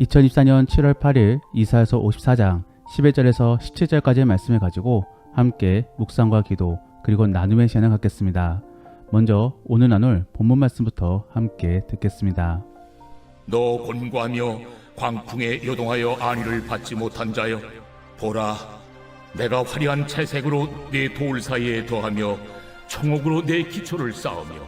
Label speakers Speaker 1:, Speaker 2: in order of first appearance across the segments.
Speaker 1: 2024년 7월 8일 이사에서 54장 11절에서 17절까지의 말씀을 가지고 함께 묵상과 기도 그리고 나눔의 시간을 갖겠습니다. 먼저 오늘 나눌 본문 말씀부터 함께 듣겠습니다.
Speaker 2: 너 곤고하며 광풍에 요동하여 안위를 받지 못한 자여 보라 내가 화려한 채색으로 내돌 사이에 더하며 청옥으로 내 기초를 쌓으며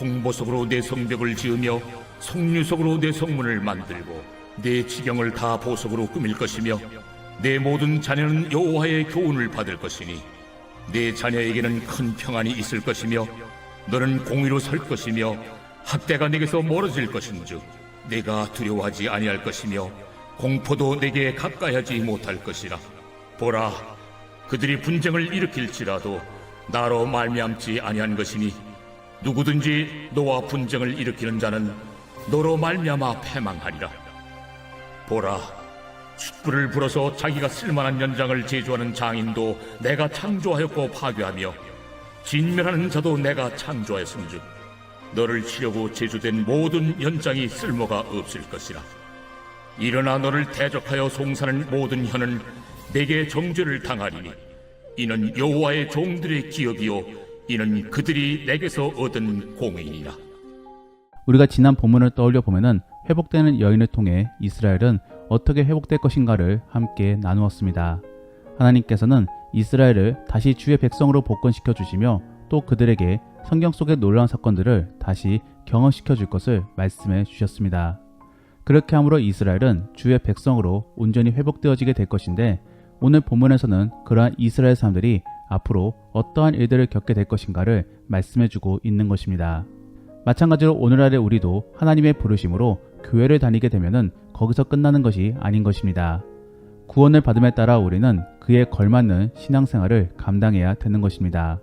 Speaker 2: 홍보석으로 내 성벽을 지으며 송유석으로 내 성문을 만들고 내 지경을 다 보석으로 꾸밀 것이며 내 모든 자녀는 여호와의 교훈을 받을 것이니 내 자녀에게는 큰 평안이 있을 것이며 너는 공의로 설 것이며 학대가 내게서 멀어질 것인즉 내가 두려워하지 아니할 것이며 공포도 내게 가까이하지 못할 것이라. 보라 그들이 분쟁을 일으킬지라도 나로 말미암지 아니한 것이니 누구든지 너와 분쟁을 일으키는 자는 너로 말미암아 패망하리라 보라. 숯불을 불어서 자기가 쓸만한 연장을 제조하는 장인도 내가 창조하였고 파괴하며 진멸하는 자도 내가 창조하였음즉 너를 치려고 제조된 모든 연장이 쓸모가 없을 것이라. 일어나 너를 대적하여 송사는 모든 혀는 내게 정죄를 당하리니 이는 여호와의 종들의 기업이요 이는 그들이 내게서 얻은 공의니라.
Speaker 1: 우리가 지난 본문을 떠올려 보면은 회복되는 여인을 통해 이스라엘은 어떻게 회복될 것인가를 함께 나누었습니다. 하나님께서는 이스라엘을 다시 주의 백성으로 복권시켜 주시며 또 그들에게 성경 속의 놀라운 사건들을 다시 경험시켜 줄 것을 말씀해 주셨습니다. 그렇게 함으로 이스라엘은 주의 백성으로 온전히 회복되어지게 될 것인데 오늘 본문에서는 그러한 이스라엘 사람들이 앞으로 어떠한 일들을 겪게 될 것인가를 말씀해 주고 있는 것입니다. 마찬가지로 오늘날의 우리도 하나님의 부르심으로 교회를 다니게 되면은 거기서 끝나는 것이 아닌 것입니다. 구원을 받음에 따라 우리는 그에 걸맞는 신앙생활을 감당해야 되는 것입니다.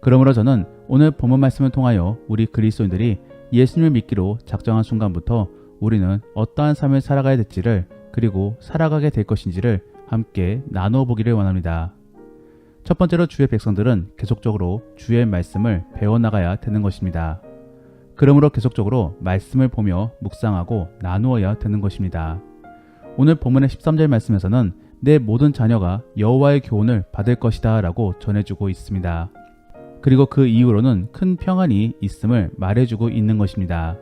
Speaker 1: 그러므로 저는 오늘 본문 말씀을 통하여 우리 그리스도인들이 예수님을 믿기로 작정한 순간부터 우리는 어떠한 삶을 살아가야 될지를 그리고 살아가게 될 것인지를 함께 나누어 보기를 원합니다. 첫 번째로 주의 백성들은 계속적으로 주의 말씀을 배워나가야 되는 것입니다. 그러므로 계속적으로 말씀을 보며 묵상하고 나누어야 되는 것입니다. 오늘 본문의 13절 말씀에서는 내 모든 자녀가 여호와의 교훈을 받을 것이다 라고 전해주고 있습니다. 그리고 그 이후로는 큰 평안이 있음을 말해주고 있는 것입니다.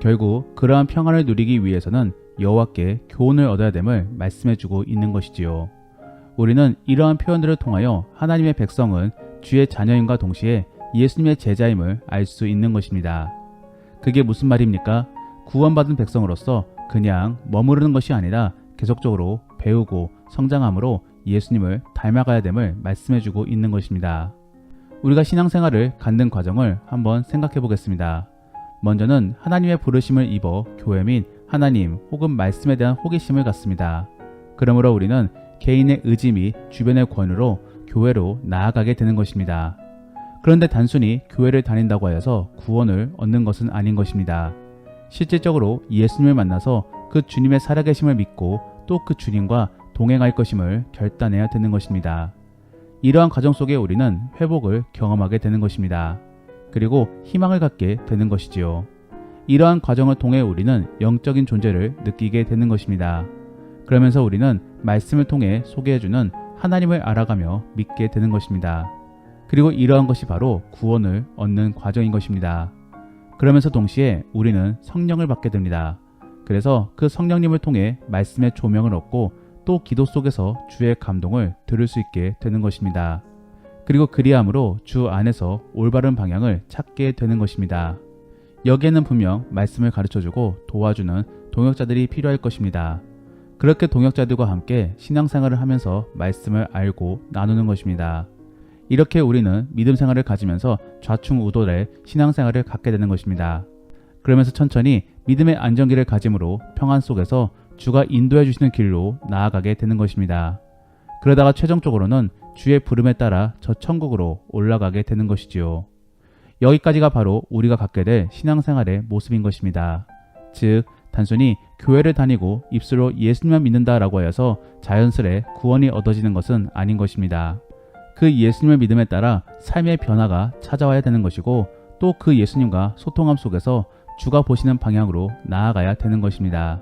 Speaker 1: 결국 그러한 평안을 누리기 위해서는 여호와께 교훈을 얻어야 됨을 말씀해주고 있는 것이지요. 우리는 이러한 표현들을 통하여 하나님의 백성은 주의 자녀임과 동시에 예수님의 제자임을 알 수 있는 것입니다. 그게 무슨 말입니까? 구원받은 백성으로서 그냥 머무르는 것이 아니라 계속적으로 배우고 성장함으로 예수님을 닮아가야 됨을 말씀해주고 있는 것입니다. 우리가 신앙생활을 갖는 과정을 한번 생각해 보겠습니다. 먼저는 하나님의 부르심을 입어 교회 및 하나님 혹은 말씀에 대한 호기심을 갖습니다. 그러므로 우리는 개인의 의지 및 주변의 권유로 교회로 나아가게 되는 것입니다. 그런데 단순히 교회를 다닌다고 하여서 구원을 얻는 것은 아닌 것입니다. 실질적으로 예수님을 만나서 그 주님의 살아계심을 믿고 또 그 주님과 동행할 것임을 결단해야 되는 것입니다. 이러한 과정 속에 우리는 회복을 경험하게 되는 것입니다. 그리고 희망을 갖게 되는 것이지요. 이러한 과정을 통해 우리는 영적인 존재를 느끼게 되는 것입니다. 그러면서 우리는 말씀을 통해 소개해주는 하나님을 알아가며 믿게 되는 것입니다. 그리고 이러한 것이 바로 구원을 얻는 과정인 것입니다. 그러면서 동시에 우리는 성령을 받게 됩니다. 그래서 그 성령님을 통해 말씀의 조명을 얻고 또 기도 속에서 주의 감동을 들을 수 있게 되는 것입니다. 그리고 그리함으로 주 안에서 올바른 방향을 찾게 되는 것입니다. 여기에는 분명 말씀을 가르쳐주고 도와주는 동역자들이 필요할 것입니다. 그렇게 동역자들과 함께 신앙생활을 하면서 말씀을 알고 나누는 것입니다. 이렇게 우리는 믿음 생활을 가지면서 좌충우돌의 신앙생활을 갖게 되는 것입니다. 그러면서 천천히 믿음의 안정기를 가짐으로 평안 속에서 주가 인도해 주시는 길로 나아가게 되는 것입니다. 그러다가 최종적으로는 주의 부름에 따라 저 천국으로 올라가게 되는 것이지요. 여기까지가 바로 우리가 갖게 될 신앙생활의 모습인 것입니다. 즉, 단순히 교회를 다니고 입술로 예수님만 믿는다라고 하여서 자연스레 구원이 얻어지는 것은 아닌 것입니다. 그 예수님을 믿음에 따라 삶의 변화가 찾아와야 되는 것이고 또 그 예수님과 소통함 속에서 주가 보시는 방향으로 나아가야 되는 것입니다.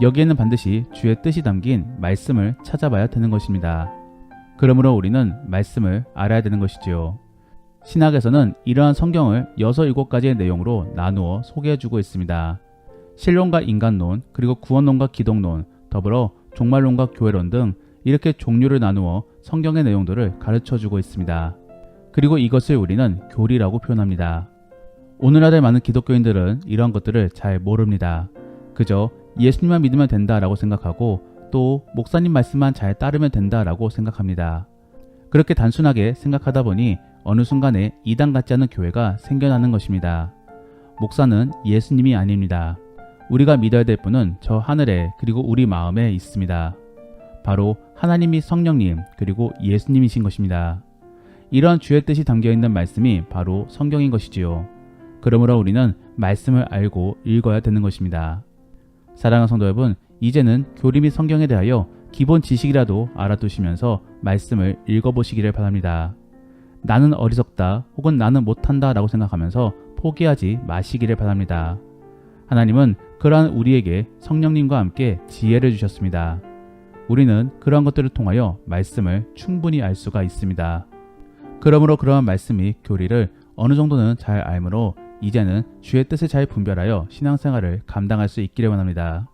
Speaker 1: 여기에는 반드시 주의 뜻이 담긴 말씀을 찾아봐야 되는 것입니다. 그러므로 우리는 말씀을 알아야 되는 것이지요. 신학에서는 이러한 성경을 6, 7가지의 내용으로 나누어 소개해주고 있습니다. 신론과 인간론, 그리고 구원론과 기독론, 더불어 종말론과 교회론 등 이렇게 종류를 나누어 성경의 내용들을 가르쳐 주고 있습니다. 그리고 이것을 우리는 교리라고 표현합니다. 오늘날의 많은 기독교인들은 이러한 것들을 잘 모릅니다. 그저 예수님만 믿으면 된다라고 생각하고 또 목사님 말씀만 잘 따르면 된다라고 생각합니다. 그렇게 단순하게 생각하다 보니 어느 순간에 이단 같지 않은 교회가 생겨나는 것입니다. 목사는 예수님이 아닙니다. 우리가 믿어야 될 분은 저 하늘에 그리고 우리 마음에 있습니다. 바로 하나님이 성령님 그리고 예수님이신 것입니다. 이러한 주의 뜻이 담겨 있는 말씀이 바로 성경인 것이지요. 그러므로 우리는 말씀을 알고 읽어야 되는 것입니다. 사랑하는 성도 여러분, 이제는 교리 및 성경에 대하여 기본 지식이라도 알아두시면서 말씀을 읽어보시기를 바랍니다. 나는 어리석다 혹은 나는 못한다 라고 생각하면서 포기하지 마시기를 바랍니다. 하나님은 그러한 우리에게 성령님과 함께 지혜를 주셨습니다. 우리는 그러한 것들을 통하여 말씀을 충분히 알 수가 있습니다. 그러므로 그러한 말씀 및 교리를 어느 정도는 잘 알므로 이제는 주의 뜻을 잘 분별하여 신앙생활을 감당할 수 있기를 원합니다.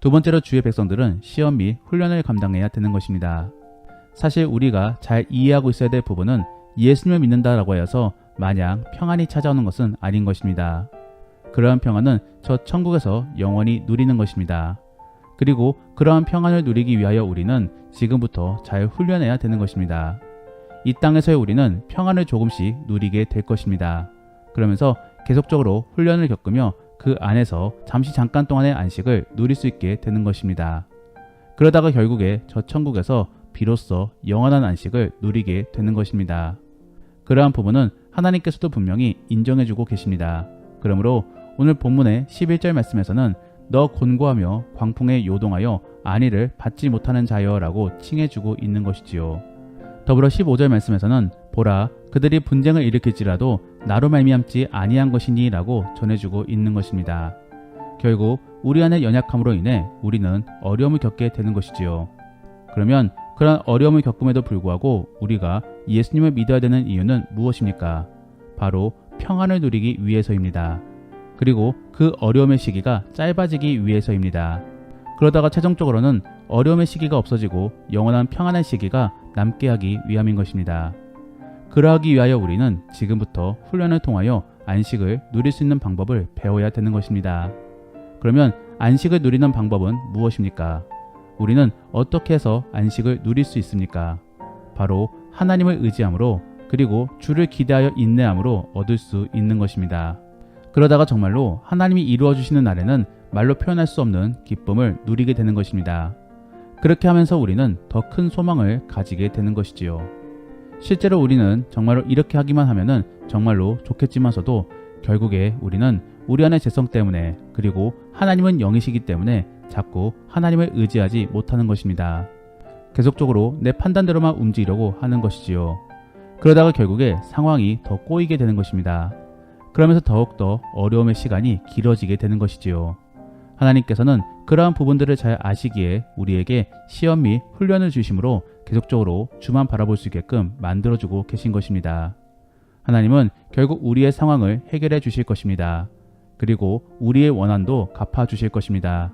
Speaker 1: 두 번째로 주의 백성들은 시험 및 훈련을 감당해야 되는 것입니다. 사실 우리가 잘 이해하고 있어야 될 부분은 예수님을 믿는다라고 하여서 마냥 평안이 찾아오는 것은 아닌 것입니다. 그러한 평안은 저 천국에서 영원히 누리는 것입니다. 그리고 그러한 평안을 누리기 위하여 우리는 지금부터 잘 훈련해야 되는 것입니다. 이 땅에서의 우리는 평안을 조금씩 누리게 될 것입니다. 그러면서 계속적으로 훈련을 겪으며 그 안에서 잠시 잠깐 동안의 안식을 누릴 수 있게 되는 것입니다. 그러다가 결국에 저 천국에서 비로소 영원한 안식을 누리게 되는 것입니다. 그러한 부분은 하나님께서도 분명히 인정해주고 계십니다. 그러므로 오늘 본문의 11절 말씀에서는 너 곤고하며 광풍에 요동하여 안위를 받지 못하는 자여라고 칭해주고 있는 것이지요. 더불어 15절 말씀에서는 보라 그들이 분쟁을 일으킬지라도 나로 말미암지 아니한 것이니라고 전해주고 있는 것입니다. 결국 우리 안의 연약함으로 인해 우리는 어려움을 겪게 되는 것이지요. 그러면 그런 어려움을 겪음에도 불구하고 우리가 예수님을 믿어야 되는 이유는 무엇입니까? 바로 평안을 누리기 위해서입니다. 그리고 그 어려움의 시기가 짧아지기 위해서입니다. 그러다가 최종적으로는 어려움의 시기가 없어지고 영원한 평안의 시기가 남게 하기 위함인 것입니다. 그러하기 위하여 우리는 지금부터 훈련을 통하여 안식을 누릴 수 있는 방법을 배워야 되는 것입니다. 그러면 안식을 누리는 방법은 무엇입니까? 우리는 어떻게 해서 안식을 누릴 수 있습니까? 바로 하나님을 의지함으로 그리고 주를 기대하여 인내함으로 얻을 수 있는 것입니다. 그러다가 정말로 하나님이 이루어 주시는 날에는 말로 표현할 수 없는 기쁨을 누리게 되는 것입니다. 그렇게 하면서 우리는 더 큰 소망을 가지게 되는 것이지요. 실제로 우리는 정말로 이렇게 하기만 하면은 정말로 좋겠지만서도 결국에 우리는 우리 안의 죄성 때문에 그리고 하나님은 영이시기 때문에 자꾸 하나님을 의지하지 못하는 것입니다. 계속적으로 내 판단대로만 움직이려고 하는 것이지요. 그러다가 결국에 상황이 더 꼬이게 되는 것입니다. 그러면서 더욱더 어려움의 시간이 길어지게 되는 것이지요. 하나님께서는 그러한 부분들을 잘 아시기에 우리에게 시험 및 훈련을 주심으로 계속적으로 주만 바라볼 수 있게끔 만들어주고 계신 것입니다. 하나님은 결국 우리의 상황을 해결해 주실 것입니다. 그리고 우리의 원한도 갚아 주실 것입니다.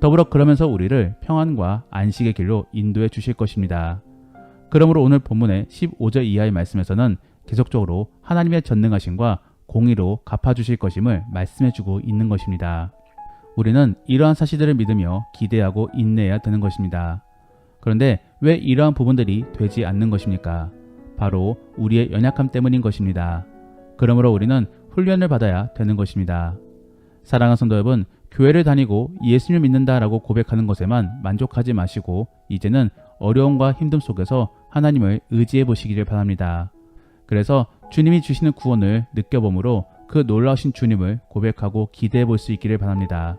Speaker 1: 더불어 그러면서 우리를 평안과 안식의 길로 인도해 주실 것입니다. 그러므로 오늘 본문의 15절 이하의 말씀에서는 계속적으로 하나님의 전능하심과 공의로 갚아 주실 것임을 말씀해 주고 있는 것입니다. 우리는 이러한 사실들을 믿으며 기대하고 인내해야 되는 것입니다. 그런데 왜 이러한 부분들이 되지 않는 것입니까? 바로 우리의 연약함 때문인 것입니다. 그러므로 우리는 훈련을 받아야 되는 것입니다. 사랑하는 성도 여러분, 교회를 다니고 예수님을 믿는다라고 고백하는 것에만 만족하지 마시고 이제는 어려움과 힘듦 속에서 하나님을 의지해 보시기를 바랍니다. 그래서 주님이 주시는 구원을 느껴봄으로 그 놀라우신 주님을 고백하고 기대해 볼 수 있기를 바랍니다.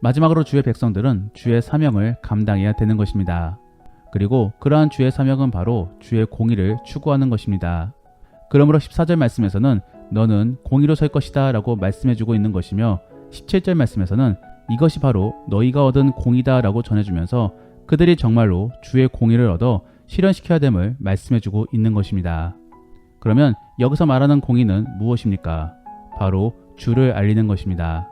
Speaker 1: 마지막으로 주의 백성들은 주의 사명을 감당해야 되는 것입니다. 그리고 그러한 주의 사명은 바로 주의 공의를 추구하는 것입니다. 그러므로 14절 말씀에서는 너는 공의로 설 것이다 라고 말씀해 주고 있는 것이며 17절 말씀에서는 이것이 바로 너희가 얻은 공이다 라고 전해주면서 그들이 정말로 주의 공의를 얻어 실현시켜야 됨을 말씀해주고 있는 것입니다. 그러면 여기서 말하는 공의는 무엇입니까? 바로 주를 알리는 것입니다.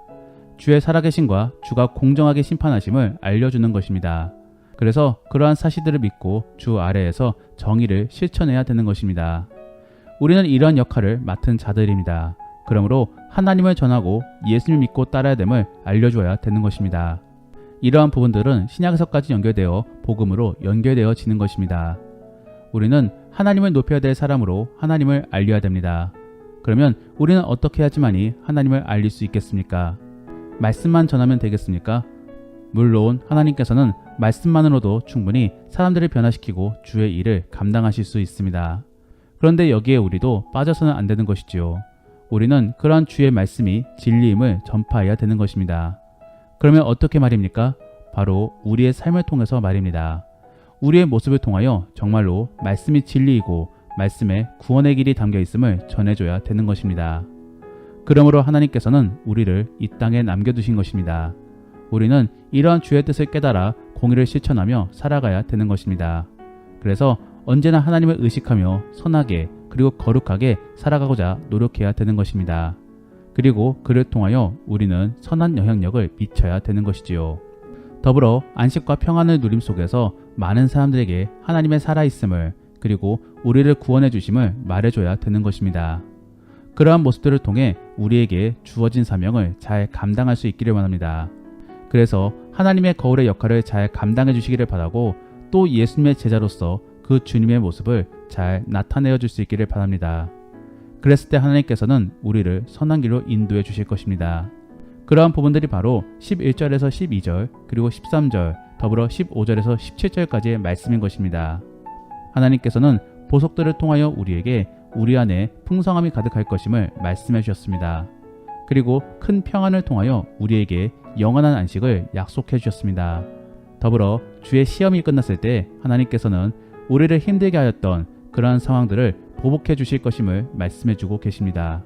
Speaker 1: 주의 살아계심과 주가 공정하게 심판하심을 알려주는 것입니다. 그래서 그러한 사실들을 믿고 주 아래에서 정의를 실천해야 되는 것입니다. 우리는 이러한 역할을 맡은 자들입니다. 그러므로 하나님을 전하고 예수님을 믿고 따라야 됨을 알려줘야 되는 것입니다. 이러한 부분들은 신약에서까지 연결되어 복음으로 연결되어지는 것입니다. 우리는 하나님을 높여야 될 사람으로 하나님을 알려야 됩니다. 그러면 우리는 어떻게 해야지만이 하나님을 알릴 수 있겠습니까? 말씀만 전하면 되겠습니까? 물론 하나님께서는 말씀만으로도 충분히 사람들을 변화시키고 주의 일을 감당하실 수 있습니다. 그런데 여기에 우리도 빠져서는 안 되는 것이지요. 우리는 그러한 주의 말씀이 진리임을 전파해야 되는 것입니다. 그러면 어떻게 말입니까? 바로 우리의 삶을 통해서 말입니다. 우리의 모습을 통하여 정말로 말씀이 진리이고 말씀에 구원의 길이 담겨 있음을 전해줘야 되는 것입니다. 그러므로 하나님께서는 우리를 이 땅에 남겨두신 것입니다. 우리는 이러한 주의 뜻을 깨달아 공의를 실천하며 살아가야 되는 것입니다. 그래서 언제나 하나님을 의식하며 선하게 그리고 거룩하게 살아가고자 노력해야 되는 것입니다. 그리고 그를 통하여 우리는 선한 영향력을 미쳐야 되는 것이지요. 더불어 안식과 평안을 누림 속에서 많은 사람들에게 하나님의 살아있음을 그리고 우리를 구원해 주심을 말해줘야 되는 것입니다. 그러한 모습들을 통해 우리에게 주어진 사명을 잘 감당할 수 있기를 원합니다. 그래서 하나님의 거울의 역할을 잘 감당해 주시기를 바라고 또 예수님의 제자로서 그 주님의 모습을 잘 나타내어 줄 수 있기를 바랍니다. 그랬을 때 하나님께서는 우리를 선한 길로 인도해 주실 것입니다. 그러한 부분들이 바로 11절에서 12절 그리고 13절 더불어 15절에서 17절까지의 말씀인 것입니다. 하나님께서는 보석들을 통하여 우리에게 우리 안에 풍성함이 가득할 것임을 말씀해 주셨습니다. 그리고 큰 평안을 통하여 우리에게 영원한 안식을 약속해 주셨습니다. 더불어 주의 시험이 끝났을 때 하나님께서는 우리를 힘들게 하였던 그러한 상황들을 보복해 주실 것임을 말씀해 주고 계십니다.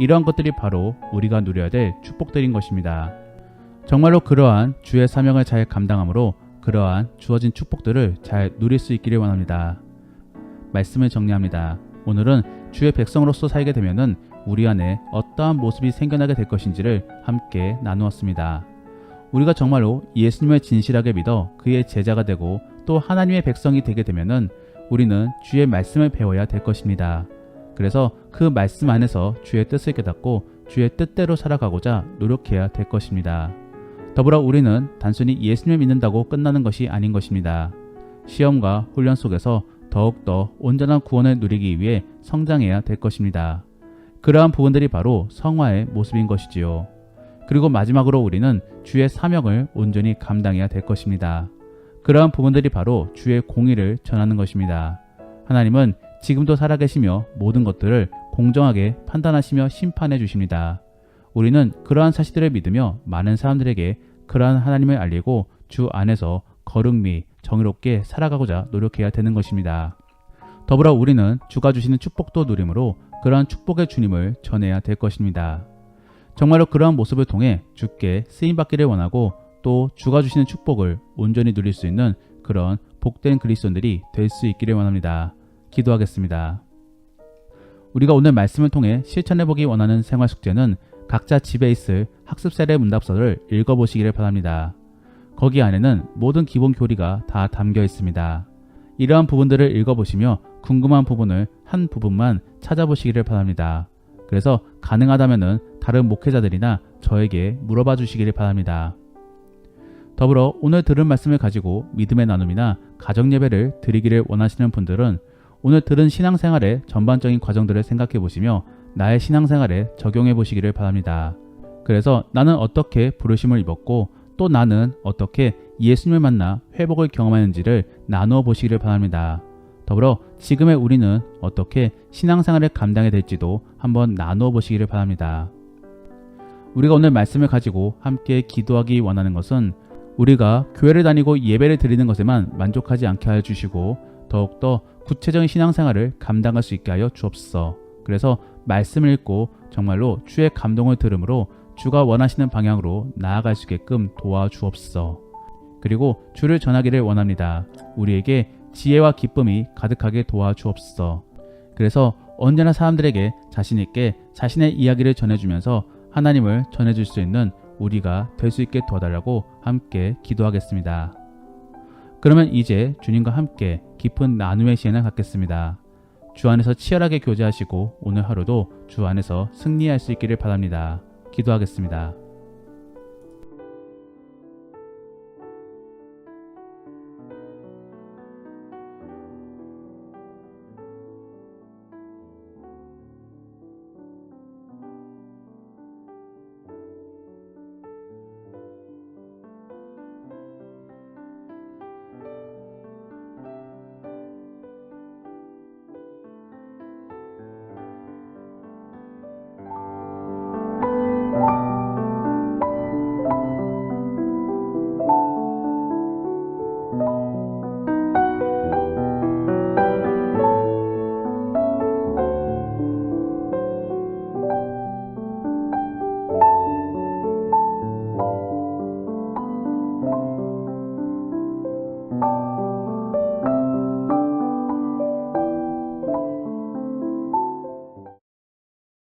Speaker 1: 이러한 것들이 바로 우리가 누려야 될 축복들인 것입니다. 정말로 그러한 주의 사명을 잘 감당함으로 그러한 주어진 축복들을 잘 누릴 수 있기를 원합니다. 말씀을 정리합니다. 오늘은 주의 백성으로서 살게 되면은 우리 안에 어떠한 모습이 생겨나게 될 것인지를 함께 나누었습니다. 우리가 정말로 예수님을 진실하게 믿어 그의 제자가 되고 또 하나님의 백성이 되게 되면은 우리는 주의 말씀을 배워야 될 것입니다. 그래서 그 말씀 안에서 주의 뜻을 깨닫고 주의 뜻대로 살아가고자 노력해야 될 것입니다. 더불어 우리는 단순히 예수님을 믿는다고 끝나는 것이 아닌 것입니다. 시험과 훈련 속에서 더욱더 온전한 구원을 누리기 위해 성장해야 될 것입니다. 그러한 부분들이 바로 성화의 모습인 것이지요. 그리고 마지막으로 우리는 주의 사명을 온전히 감당해야 될 것입니다. 그러한 부분들이 바로 주의 공의를 전하는 것입니다. 하나님은 지금도 살아계시며 모든 것들을 공정하게 판단하시며 심판해 주십니다. 우리는 그러한 사실들을 믿으며 많은 사람들에게 그러한 하나님을 알리고 주 안에서 거룩 미 정의롭게 살아가고자 노력해야 되는 것입니다. 더불어 우리는 주가 주시는 축복도 누림으로 그러한 축복의 주님을 전해야 될 것입니다. 정말로 그러한 모습을 통해 주께 쓰임 받기를 원하고 또 주가 주시는 축복을 온전히 누릴 수 있는 그런 복된 그리스도인들이 될 수 있기를 원합니다. 기도하겠습니다. 우리가 오늘 말씀을 통해 실천해 보기 원하는 생활 숙제는 각자 집에 있을 학습 세례 문답서를 읽어보시기를 바랍니다. 거기 안에는 모든 기본 교리가 다 담겨 있습니다. 이러한 부분들을 읽어보시며 궁금한 부분을 한 부분만 찾아보시기를 바랍니다. 그래서 가능하다면 다른 목회자들이나 저에게 물어봐 주시기를 바랍니다. 더불어 오늘 들은 말씀을 가지고 믿음의 나눔이나 가정 예배를 드리기를 원하시는 분들은 오늘 들은 신앙생활의 전반적인 과정들을 생각해 보시며 나의 신앙생활에 적용해 보시기를 바랍니다. 그래서 나는 어떻게 부르심을 입었고 또 나는 어떻게 예수님을 만나 회복을 경험하는지를 나누어 보시기를 바랍니다. 더불어 지금의 우리는 어떻게 신앙생활을 감당해야 될지도 한번 나누어 보시기를 바랍니다. 우리가 오늘 말씀을 가지고 함께 기도하기 원하는 것은 우리가 교회를 다니고 예배를 드리는 것에만 만족하지 않게 하여 주시고 더욱더 구체적인 신앙생활을 감당할 수 있게 하여 주옵소서. 그래서 말씀을 읽고 정말로 주의 감동을 들음으로 주가 원하시는 방향으로 나아갈 수 있게끔 도와주옵소서. 그리고 주를 전하기를 원합니다. 우리에게 지혜와 기쁨이 가득하게 도와주옵소서. 그래서 언제나 사람들에게 자신있게 자신의 이야기를 전해주면서 하나님을 전해줄 수 있는 우리가 될 수 있게 도와달라고 함께 기도하겠습니다. 그러면 이제 주님과 함께 깊은 나눔의 시간을 갖겠습니다. 주 안에서 치열하게 교제하시고 오늘 하루도 주 안에서 승리할 수 있기를 바랍니다. 기도하겠습니다.